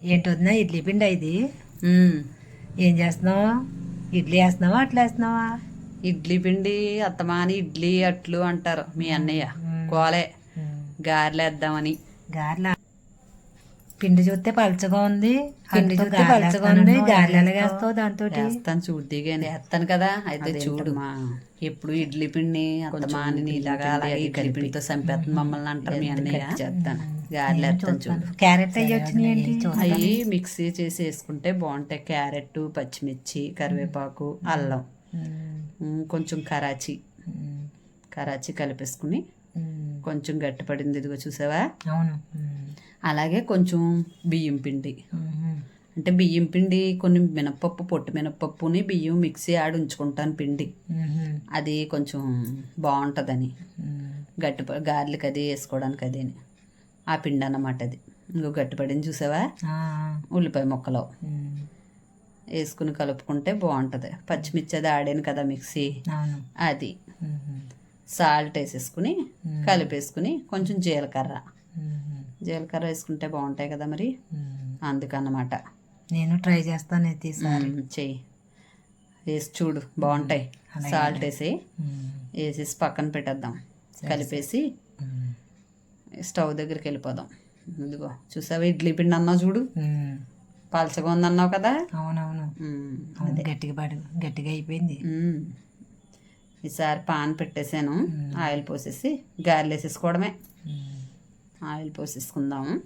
ఏంటి వదినా ఇడ్లీ పిండి ఇది. ఏం చేస్తున్నావు? ఇడ్లీ వేస్తున్నావా అట్లా వేస్తున్నావా? ఇడ్లీ పిండి అత్తమాని ఇడ్లీ అట్లు అంటారు మీ అన్నయ్య. కోలే. గారెలు వేద్దామని. గారెల? పిండి చూస్తే పలచగా ఉంది. పిండి చూస్తే పలచగా ఉంది. గారెలు ఎలాగేస్తావు దాంతో వేస్తాను వేస్తాను కదా. అయితే చూడు. ఎప్పుడు ఇడ్లీ పిండి అత్తమాని అలాగే ఇడ్లీ పిండితో చంపేస్తుంది మమ్మల్ని అంటారు మీ అన్నయ్య. చేస్తాను. క్యారెట్ అవి మిక్సీ చేసి వేసుకుంటే బాగుంటాయి. క్యారెట్ పచ్చిమిర్చి కరివేపాకు అల్లం. కొంచెం కరాచి. కరాచి కలిపేసుకుని కొంచెం గట్టిపడింది ఇదిగో చూసావా? అవును. అలాగే కొంచెం బియ్యం పిండి. అంటే బియ్యం పిండి కొన్ని మినపప్పు పొట్టు మినపప్పుని బియ్యం మిక్సీ ఆడి ఉంచుకుంటాను పిండి. అది కొంచెం బాగుంటుందని. గట్టి గార్లిక్ అది వేసుకోవడానికి అది ఆ పిండి అన్నమాట అది. ఇంకో గట్టిపడింది చూసావా? ఉల్లిపాయ ముక్కలు. వేసుకుని కలుపుకుంటే బాగుంటుంది. పచ్చిమిర్చి అది ఆడాను కదా మిక్సీ. అది. సాల్ట్ వేసేసుకుని కలిపేసుకుని కొంచెం జీలకర్ర. జీలకర్ర వేసుకుంటే బాగుంటాయి కదా మరి? అందుకన్నమాట. నేను ట్రై చేస్తాను అయితే ఈసారి చెయ్యి. వేసి చూడు బాగుంటాయి. సాల్ట్ వేసి వేసేసి పక్కన పెట్టేద్దాం. కలిపేసి స్టవ్ దగ్గరికి వెళ్ళిపోదాం. ఇదిగో చూసావా? ఇడ్లీ పిండి అన్నావు చూడు. పలచగా ఉందన్నావు కదా? అవునవును. గట్టిగా పడు గట్టిగా అయిపోయింది. ఈసారి పాన్ పెట్టేసాను ఆయిల్ పోసేసి గారెలు వేసేసుకోవడమే. ఆయిల్ పోసేసుకుందాము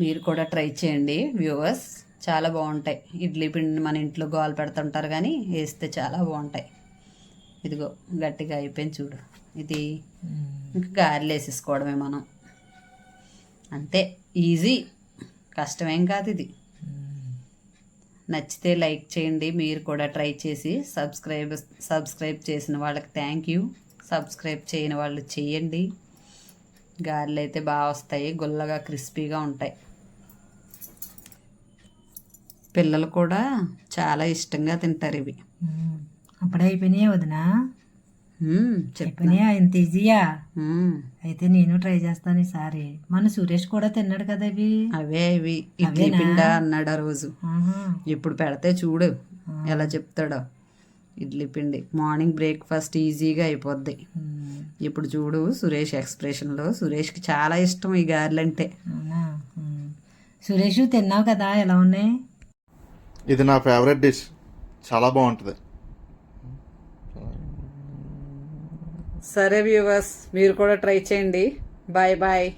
మీరు కూడా ట్రై చేయండి వ్యూవర్స్. చాలా బాగుంటాయి. ఇడ్లీ పిండిని మన ఇంట్లో గోలు పెడుతుంటారు కానీ వేస్తే చాలా బాగుంటాయి. ఇదిగో గట్టిగా అయిపోయింది చూడు. ఇది ఇంకా గారెలు వేసేసుకోవడమే మనం. అంతే. ఈజీ. కష్టమేం కాదు ఇది. నచ్చితే లైక్ చేయండి. మీరు కూడా ట్రై చేసి సబ్స్క్రైబ్ సబ్స్క్రైబ్ చేసిన వాళ్ళకి థ్యాంక్ యూ సబ్స్క్రైబ్ చేయని వాళ్ళు చేయండి. గారెలు అయితే బాగా వస్తాయి. గుల్లగా క్రిస్పీగా ఉంటాయి. పిల్లలు కూడా చాలా ఇష్టంగా తింటారు ఇవి. అప్పుడే అయిపోయినాయి వదినా. మ్మ్, చెప్పు అయిపోయినాయా ఇంత ఈజీయా మ్మ్, అయితే నేను ట్రై చేస్తాను ఈసారి. మన సురేష్ కూడా తిన్నాడు కదా ఇవి? అవే ఇవి. ఇడ్లీ? పిండ అన్నాడు ఆ రోజు. ఇప్పుడు పెడితే చూడు ఎలా చెప్తాడో. ఇడ్లీ పిండి. మార్నింగ్ బ్రేక్ఫాస్ట్ ఈజీగా అయిపోద్ది. ఇప్పుడు చూడు సురేష్ ఎక్స్ప్రెషన్లో. సురేష్కి చాలా ఇష్టం ఈ గారెలు అంటే అవునా? ఉమ్. సురేష్ తిన్నావు కదా? ఎలా ఉన్నాయి? ఇది నా ఫేవరెట్ డిష్. చాలా బాగుంటుంది. సరే వ్యూవర్స్ మీరు కూడా ట్రై చేయండి. Bye bye.